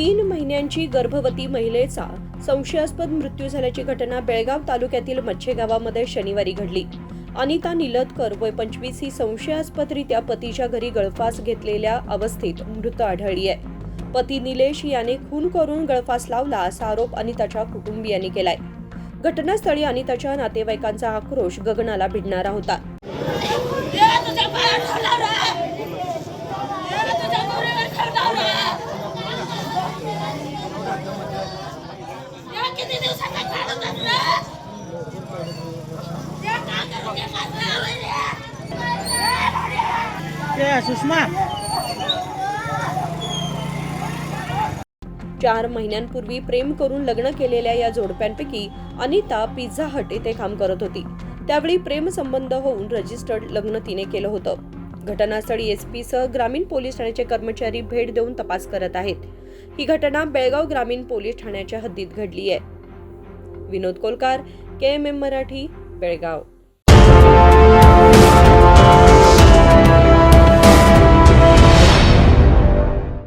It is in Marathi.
तीन महिन्यांची गर्भवती महिलेचा संशयास्पद मृत्यू झाल्याची घटना बेळगाव तालुक्यातील मच्छे गावामध्ये शनिवारी घडली. अनिता निलतकर वय पंचवीस ही संशयास्पदरित्या पतीच्या घरी गळफास घेतलेल्या अवस्थेत मृत आढळली आहे. पती निलेश याने खून करून गळफास लावला असा आरोप अनिताच्या कुटुंबियांनी केलाय. घटनास्थळी अनिताच्या नातेवाईकांचा आक्रोश गगनाला भिडणारा होता. सुषमा. चार महिन्यांपूर्वी प्रेम करून लग्न केलेल्या या जोडप्यांपैकी अनिता पिझ्झा हट येथे काम करत होती. त्यावेळी प्रेम संबंध होऊन रजिस्टर्ड लग्न तिने केलं होतं. घटनास्थळी एसपी सह ग्रामीण पोलीस ठाण्याचे कर्मचारी भेट देऊन तपास करत आहेत. ही घटना बेळगाव ग्रामीण पोलीस ठाण्याच्या हद्दीत घडली आहे. Vinod Kolkar K M M Marathi Belgaum.